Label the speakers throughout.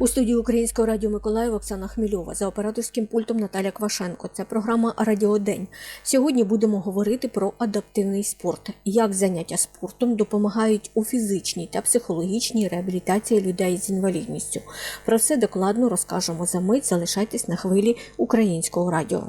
Speaker 1: У студії Українського радіо Миколаїв Оксана Хмільова за операторським пультом Наталя Квашенко. Це програма Радіодень. Сьогодні будемо говорити про адаптивний спорт, як заняття спортом допомагають у фізичній та психологічній реабілітації людей з інвалідністю. Про все докладно розкажемо за мить. Залишайтесь на хвилі українського радіо.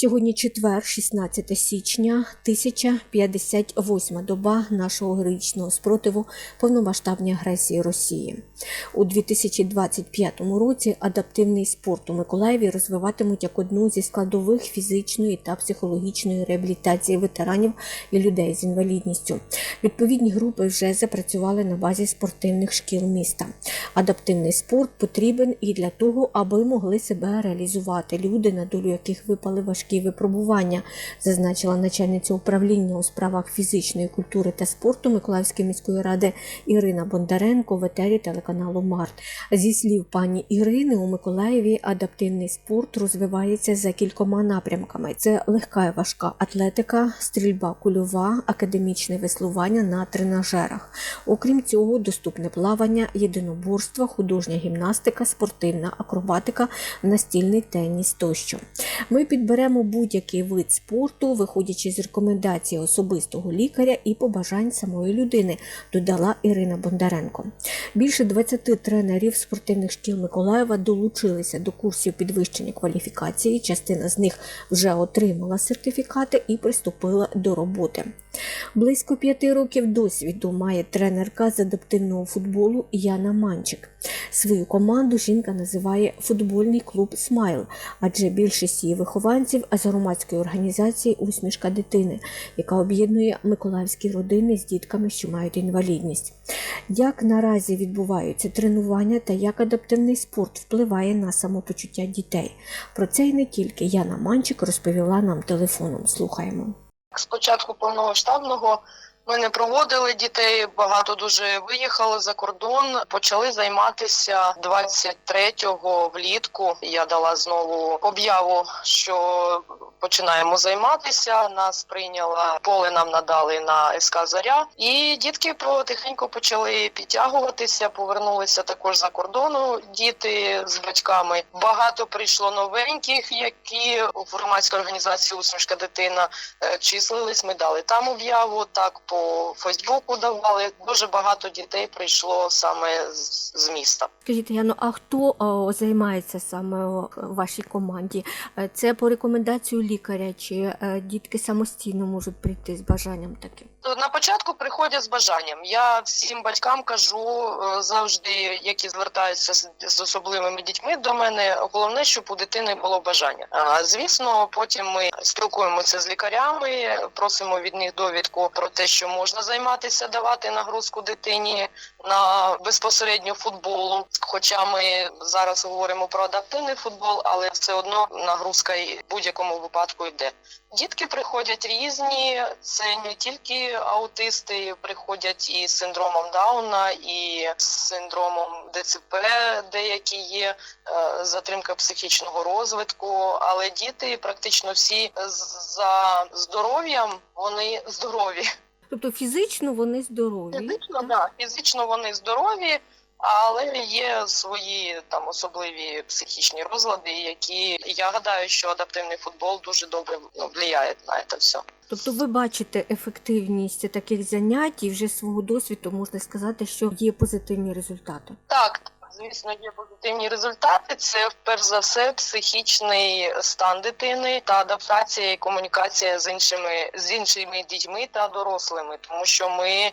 Speaker 1: Сьогодні четвер, 16 січня, 1058 доба нашого героїчного спротиву повномасштабній агресії Росії. У 2025 році адаптивний спорт у Миколаєві розвиватимуть як одну зі складових фізичної та психологічної реабілітації ветеранів і людей з інвалідністю. Відповідні групи вже запрацювали на базі спортивних шкіл міста. Адаптивний спорт потрібен і для того, аби могли себе реалізувати люди, на долю яких випали важкі випробування, зазначила начальниця управління у справах фізичної культури та спорту Миколаївської міської ради Ірина Бондаренко в етері телеканалу Март. Зі слів пані Ірини, у Миколаєві адаптивний спорт розвивається за кількома напрямками: це легка і важка атлетика, стрільба кульова, академічне веслування на тренажерах. Окрім цього, доступне плавання, єдиноборство, художня гімнастика, спортивна акробатика, настільний теніс тощо. Ми підберемо будь-який вид спорту, виходячи з рекомендацій особистого лікаря і побажань самої людини, додала Ірина Бондаренко. Більше 20 тренерів спортивних шкіл Миколаєва долучилися до курсів підвищення кваліфікації. Частина з них вже отримала сертифікати і приступила до роботи. Близько п'яти років досвіду має тренерка з адаптивного футболу Яна Манчик. Свою команду жінка називає футбольний клуб Смайл, адже більшість її вихованців з громадської організації Усмішка дитини, яка об'єднує миколаївські родини з дітками, що мають інвалідність. Як наразі відбуваються тренування та як адаптивний спорт впливає на самопочуття дітей? Про це й не тільки Яна Манчик розповіла нам телефоном. Слухаємо.
Speaker 2: Спочатку повного повномасштабного ми не проводили дітей, багато дуже виїхали за кордон. Почали займатися 23-го влітку. Я дала знову об'яву, що починаємо займатися. Нас прийняла поле нам надали на СК Заря, і дітки потихеньку почали підтягуватися. Повернулися також за кордону. Діти з батьками. Багато прийшло новеньких, які в громадській організації Усмішка дитина е, числились. Ми дали там об'яву. Так по Фейсбуку давали. Дуже багато дітей прийшло саме з, міста.
Speaker 1: Скажіть, Яно, а хто займається саме о, вашій команді? Е, Це по рекомендацію лікаря, чи е, дітки самостійно можуть прийти з бажанням таким?
Speaker 2: На початку приходять з бажанням. Я всім батькам кажу е, завжди, які звертаються з, з особливими дітьми до мене. Головне, щоб у дитини було бажання. А звісно, потім ми спілкуємося з лікарями, просимо від них довідку про те, що можна займатися, давати нагрузку дитині на безпосередньо футболу. Хоча ми зараз говоримо про адаптивний футбол, але все одно нагрузка і в будь-якому випадку йде. Дітки приходять різні, це не тільки аутисти, приходять і з синдромом Дауна, і з синдромом ДЦП, деякі є е, затримка психічного розвитку. Але діти практично всі за здоров'ям вони здорові.
Speaker 1: Тобто фізично вони здорові.
Speaker 2: Фізично, да, фізично вони здорові, але є свої там особливі психічні розлади, які я гадаю, що адаптивний футбол дуже добре ну, впливає на це все.
Speaker 1: Тобто ви бачите ефективність таких занять і вже з свого досвіду можна сказати, що є позитивні результати.
Speaker 2: Так, звісно, є позитивні результати. Це перш за все психічний стан дитини та адаптація і комунікація з іншими з іншими дітьми та дорослими. Тому що ми е,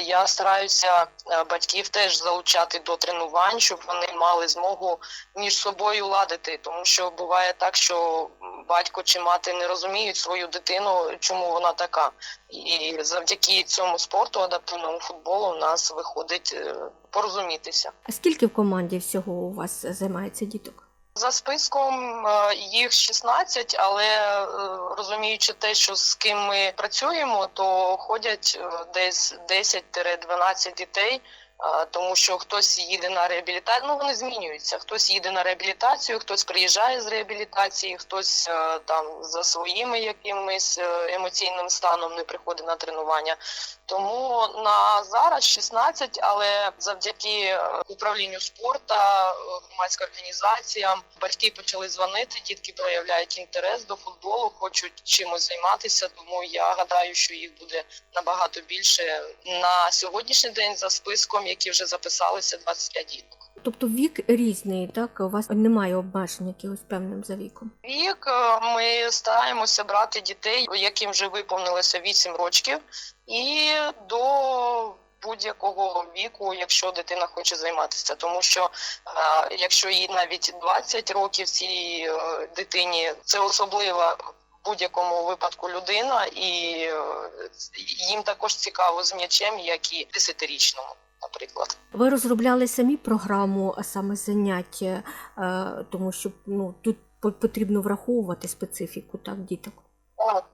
Speaker 2: я стараюся е, батьків теж залучати до тренувань, щоб вони мали змогу між собою ладити. Тому що буває так, що батько чи мати не розуміють свою дитину, чому вона така. І завдяки цьому спорту, адаптивному футболу, у нас виходить е, порозумітися.
Speaker 1: А скільки в команді всього у вас займається діток?
Speaker 2: За списком е, їх 16, але е, розуміючи те, що з ким ми працюємо, то ходять е, десь 10-12 дітей Тому що хтось їде на реабілітацію, ну вони змінюються. Хтось їде на реабілітацію, хтось приїжджає з реабілітації, хтось там за своїми якимись емоційним станом не приходить на тренування. Тому на зараз 16, але завдяки е, управлінню спорту, е, громадським організаціям, батьки почали дзвонити, дітки проявляють інтерес до футболу, хочуть чимось займатися. Тому я гадаю, що їх буде набагато більше на сьогоднішній день за списком, які вже записалися 25 діток.
Speaker 1: Тобто вік різний, так? У вас немає обмежень якихось певним за віком.
Speaker 2: Вік е, ми стараємося брати дітей, яким вже виповнилося 8 років, і до будь-якого віку, якщо дитина хоче займатися. Тому що е, якщо їй навіть 20 років цій е, дитині, це особлива в будь-якому випадку людина, і е, їм також цікаво з м'ячем, як і 10-річному, наприклад.
Speaker 1: Ви розробляли самі програму а саме занять, е, тому що ну, тут по- потрібно враховувати специфіку так, діток.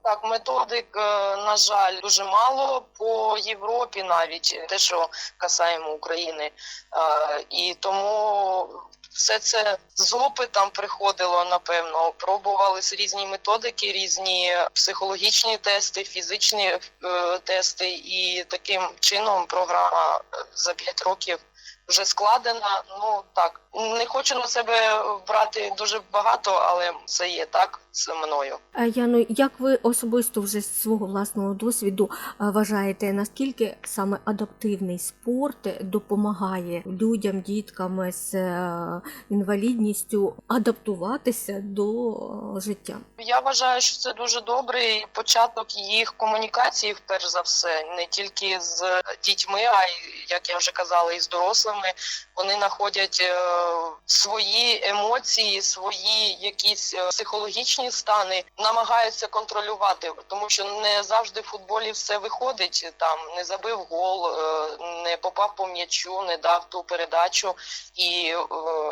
Speaker 2: Так, методик, е, на жаль, дуже мало по Європі, навіть те, що касаємо України. Е, І тому все це з опитом приходило, напевно. Пробувалися різні методики, різні психологічні тести, фізичні е, тести, і таким чином програма за 5 років вже складена. Ну так, не хочу на себе брати дуже багато, але це є так з мною.
Speaker 1: Е, Яно, як ви особисто вже з свого власного досвіду е, вважаєте, наскільки саме адаптивний спорт допомагає людям, діткам з е, інвалідністю адаптуватися до життя?
Speaker 2: Я вважаю, що це дуже добрий початок їх комунікації, перш за все, не тільки з дітьми, а й як я вже казала, і з дорослими. Вони знаходять свої емоції, свої якісь е, психологічні стани, намагаються контролювати, тому що не завжди в футболі все виходить. Там не забив гол, е, не попав по м'ячу, не дав ту передачу і е,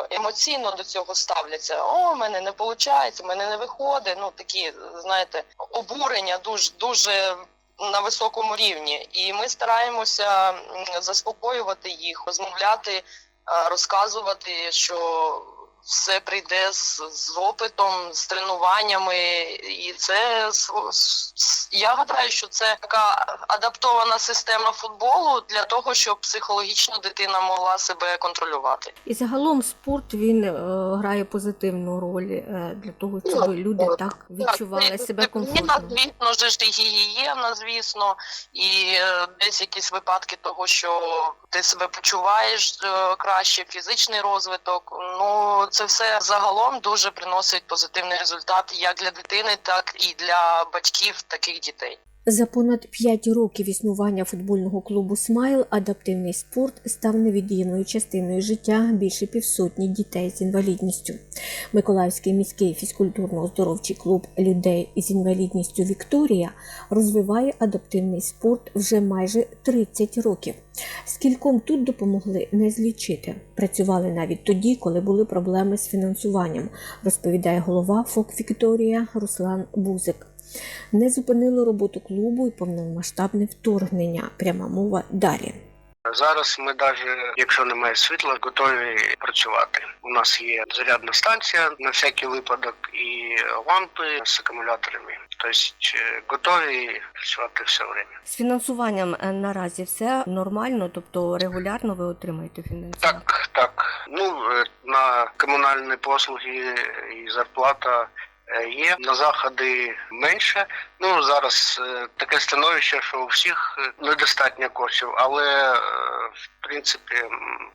Speaker 2: емоційно до цього ставляться. О, в мене не виходить, в мене не виходить. Ну такі, знаєте, обурення дуже дуже. На високому рівні, і ми стараємося заспокоювати їх, розмовляти, е, розказувати, що все прийде з, з опитом, з тренуваннями, і це я гадаю, що це така адаптована система футболу для того, щоб психологічно дитина могла себе контролювати.
Speaker 1: І загалом спорт він е, грає позитивну роль е, для того, щоб люди так відчували
Speaker 2: Так,
Speaker 1: себе комфортно.
Speaker 2: звісно ж, і гігієна, звісно, і е, десь якісь випадки того, що ти себе почуваєш е, краще, фізичний розвиток. Ну це все загалом дуже приносить позитивний результат як для дитини, так і для батьків таких дітей.
Speaker 1: За понад 5 років існування футбольного клубу Смайл адаптивний спорт став невід'ємною частиною життя більше півсотні дітей з інвалідністю. Миколаївський міський фізкультурно-оздоровчий клуб людей із інвалідністю Вікторія розвиває адаптивний спорт вже майже 30 років. Скільком тут допомогли не злічити. Працювали навіть тоді, коли були проблеми з фінансуванням, розповідає голова ФОК Вікторія Руслан Бузик. Не зупинило роботу клубу і повномасштабне вторгнення. Пряма мова далі.
Speaker 3: Зараз ми навіть, якщо немає світла, готові працювати. У нас є зарядна станція на всякий випадок і лампи з акумуляторами. Тобто е, готові працювати все время.
Speaker 1: З фінансуванням е, наразі все нормально, тобто регулярно ви отримаєте фінансування?
Speaker 3: Так, так. Ну е, на комунальні послуги і зарплата є. На заходи менше. Ну зараз е, таке становище, що у всіх е, недостатньо коштів, але е, в принципі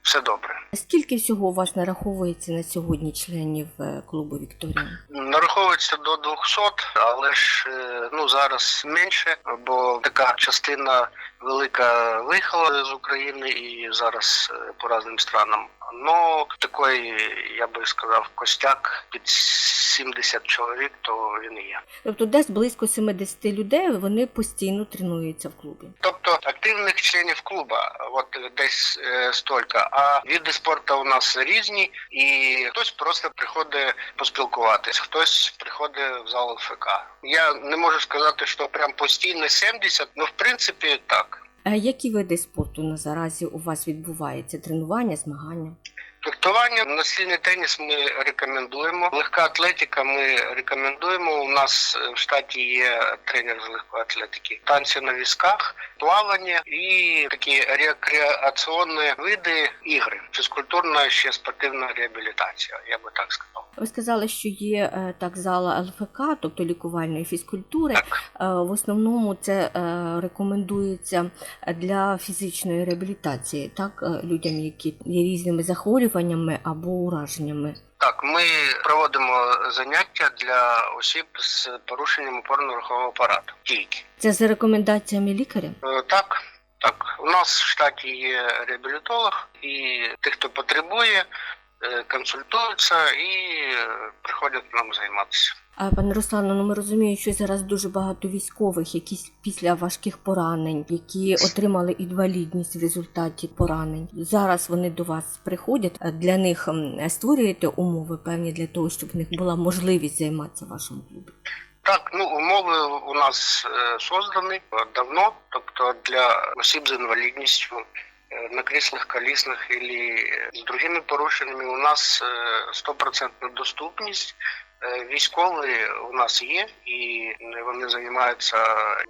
Speaker 3: все добре.
Speaker 1: Скільки всього у вас нараховується на сьогодні членів е, клубу Вікторія?
Speaker 3: Нараховується до 200, але ж е, ну зараз менше, бо така частина велика виїхала з України і зараз е, по різним странам. Ну такий, я би сказав, костяк під 70 чоловік, то він і є.
Speaker 1: Тобто десь близько 70 людей вони постійно тренуються в клубі.
Speaker 3: Тобто активних членів клуба, от десь е, стільки. А види спорту у нас різні, і хтось просто приходить поспілкуватись, хтось приходить в зал ФК. Я не можу сказати, що прям постійно 70, ну в принципі так.
Speaker 1: Е, Які види спорту на заразі у вас відбуваються? Тренування, змагання?
Speaker 3: Фехтування, настільний теніс ми рекомендуємо. Легка атлетика ми рекомендуємо. У нас е, в штаті є тренер з легкої атлетики. Танці на візках, плавання і такі рекреаційні види ігри. Фізкультурна ще спортивна реабілітація, я би так сказав.
Speaker 1: Ви сказали, що є е, так зала ЛФК, тобто лікувальної фізкультури.
Speaker 3: Так.
Speaker 1: Е, В основному це рекомендується для фізичної реабілітації, так людям, які є різними захворюваннями або ураженнями.
Speaker 3: Так, ми проводимо заняття для осіб з порушенням опорно-рухового апарату. Тільки
Speaker 1: Це за рекомендаціями лікаря.
Speaker 3: Е, так, так. У нас в штаті є реабілітолог, і тих, хто потребує, консультуються і е, приходять нам займатися.
Speaker 1: А пане Руслано, ну ми розуміємо, що зараз дуже багато військових, які після важких поранень, які отримали інвалідність в результаті поранень. Зараз вони до вас приходять. Для них створюєте умови певні для того, щоб в них була можливість займатися в вашому клубі.
Speaker 3: Так, ну умови у нас е, создані давно, тобто для осіб з інвалідністю. Е, На кріслах колісних і з другими порушеннями у нас е, стопроцентна доступність. Е, Військові у нас є, і вони займаються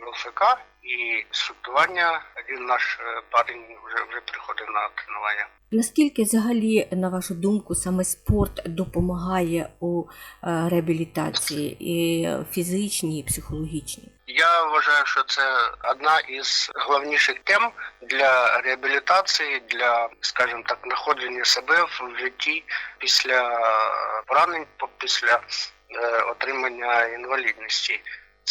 Speaker 3: ЛФК, і інструктування. Один наш е, парень вже вже приходив на тренування.
Speaker 1: Наскільки взагалі, на вашу думку, саме спорт допомагає у е, реабілітації і фізичній, і психологічній?
Speaker 3: Я вважаю, що це одна із головніших тем для реабілітації, для, скажімо так, знаходження себе в житті після поранень, по- після е, отримання інвалідності.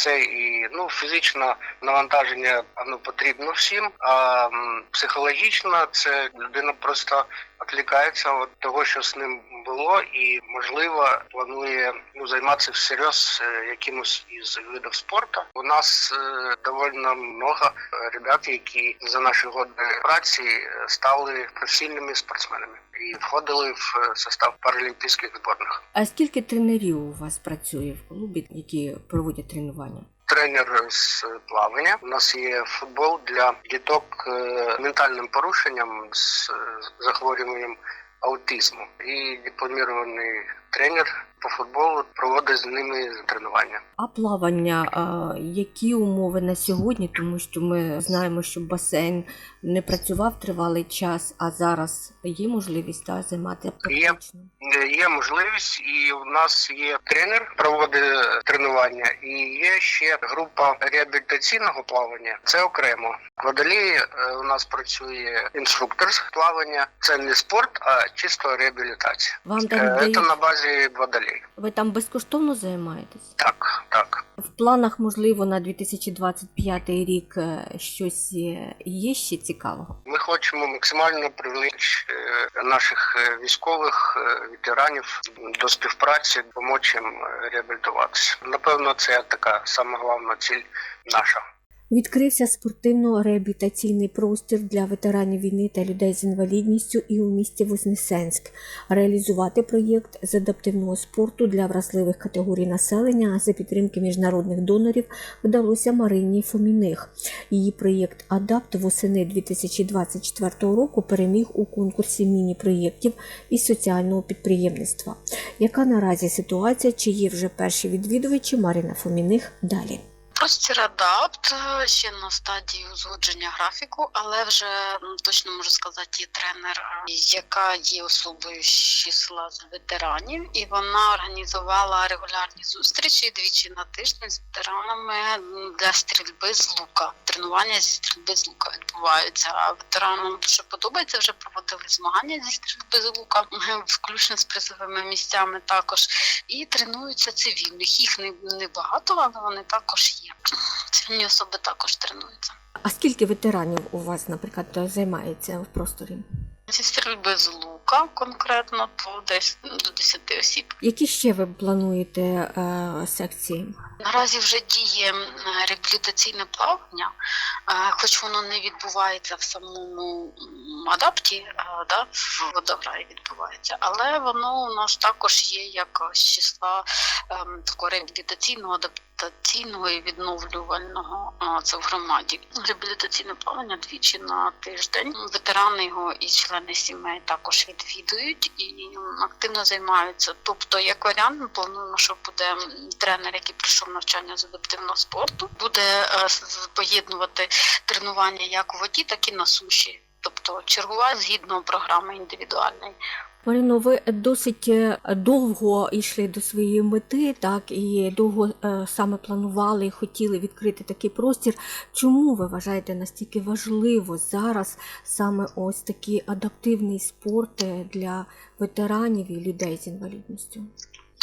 Speaker 3: Це і ну фізичне навантаження воно потрібно всім, а психологічно це людина просто відлікається від того, що з ним було, і можливо планує ну займатися всерйоз е, якимось із видів спорту. У нас е, доволі много ребят, які за наші роки праці е, стали професійними спортсменами і входили в е, состав паралімпійських зборних.
Speaker 1: А скільки тренерів у вас працює в клубі, які проводять тренування?
Speaker 3: Тренер з плавання. У нас є футбол для діток е, з ментальним порушенням з е, захворюванням аутизму. І дипломірований тренер по футболу проводить з ними тренування.
Speaker 1: А плавання, а, які умови на сьогодні? Тому що ми знаємо, що басейн не працював тривалий час, а зараз є можливість та, займати
Speaker 3: Є. Е, Є можливість, і у нас є тренер, проводить тренування, і є ще група реабілітаційного плавання. Це окремо. Водолії е, у нас працює інструктор з плавання. Це не спорт, а чисто реабілітація.
Speaker 1: Вам там
Speaker 3: Е,
Speaker 1: дають,
Speaker 3: на базі водолій.
Speaker 1: ви там безкоштовно займаєтесь?
Speaker 3: Так, так.
Speaker 1: В планах, можливо, на 2025 рік е, щось є, є ще цікавого.
Speaker 3: Ми хочемо максимально привлечь е, наших е, військових е, ветеранів до співпраці, допомогти їм е, реабілітуватися. Напевно, це така сама головна ціль наша.
Speaker 1: Відкрився спортивно-реабілітаційний простір для ветеранів війни та людей з інвалідністю і у місті Вознесенськ. Реалізувати проєкт з адаптивного спорту для вразливих категорій населення за підтримки міжнародних донорів вдалося Марині Фоміних. Її проєкт Адапт восени 2024 року переміг у конкурсі міні-проєктів із соціального підприємництва. Яка наразі ситуація? Чи є вже перші відвідувачі Марина Фоміних? Далі.
Speaker 4: Простір адапт е, ще на стадії узгодження графіку, але вже точно можу сказати, є тренер, е, яка є особою з числа з ветеранів, і вона організувала регулярні зустрічі двічі на тиждень з ветеранами для стрільби з лука. Тренування зі стрільби з лука відбуваються. А ветеранам дуже подобається. Вже проводили змагання зі стрільби з лука, включно з призовими місцями також і тренуються цивільних. Їх не, не багато, але вони також є. Цивільні особи також тренуються.
Speaker 1: А скільки ветеранів у вас, наприклад, займається в просторі?
Speaker 4: Зі стрільби з лука конкретно, то десь до 10 осіб.
Speaker 1: Які ще ви плануєте е, секції?
Speaker 4: Наразі вже діє реабілітаційне плавання, е, хоч воно не відбувається в самому адапті, е, да, в водограї відбувається, але воно у нас також є як з числа ем, такого реабілітаційного адап- реабілітаційного і відновлювального це в громаді. Реабілітаційне плавання двічі на тиждень. Ветерани його і члени сімей також відвідують і активно займаються. Тобто, як варіант, ми плануємо, що буде тренер, який прийшов навчання з адаптивного спорту, буде е, поєднувати тренування як у воді, так і на суші. Тобто чергувати згідно програми індивідуальної.
Speaker 1: Марино, ви досить е, довго йшли до своєї мети, так і довго е, саме планували і хотіли відкрити такий простір. Чому ви вважаєте настільки важливо зараз саме ось такий адаптивний спорт для ветеранів і людей з інвалідністю?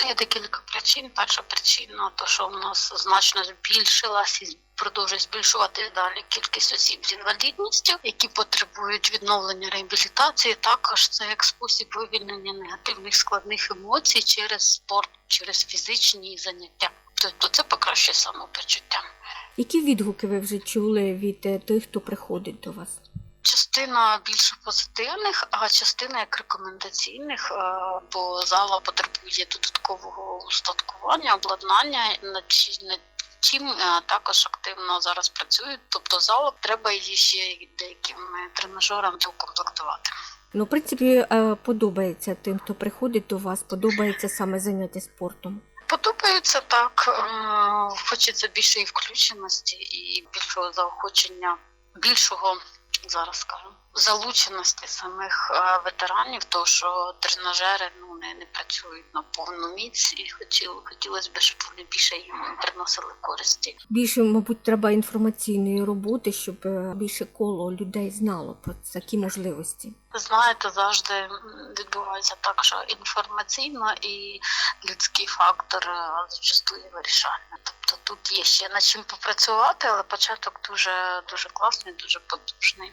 Speaker 4: Є декілька причин. Перша причина то, що в нас значно збільшилась і продовжує збільшувати далі кількість осіб з інвалідністю, які потребують відновлення реабілітації. Також це як спосіб вивільнення негативних складних емоцій через спорт, через фізичні заняття. Тобто це покращує самопочуття.
Speaker 1: Які відгуки ви вже чули від е, тих, хто приходить до вас?
Speaker 4: Частина більше позитивних, а частина як рекомендаційних, е, бо зала потребує додаткового устаткування, обладнання, над чи- над чим е, також активно зараз працюють. Тобто зала треба її ще й деяким е, тренажерам.
Speaker 1: Ну, в принципі, е, подобається тим, хто приходить до вас, подобається саме заняття спортом.
Speaker 4: Подобається так, хочеться більшої включеності і більшого заохочення, більшого зараз скажу, залученості самих е, ветеранів, тому що тренажери ну не, не працюють на повну міць, і хотіло, хотілося б, щоб вони більше їм приносили користі.
Speaker 1: Більше, мабуть, треба інформаційної роботи, щоб е, більше коло людей знало про такі можливості.
Speaker 4: Знаєте, завжди відбувається так, що інформаційно і людський фактор е, зачастую вирішальний. Тобто тут є ще над чим попрацювати, але початок дуже дуже класний, дуже потужний.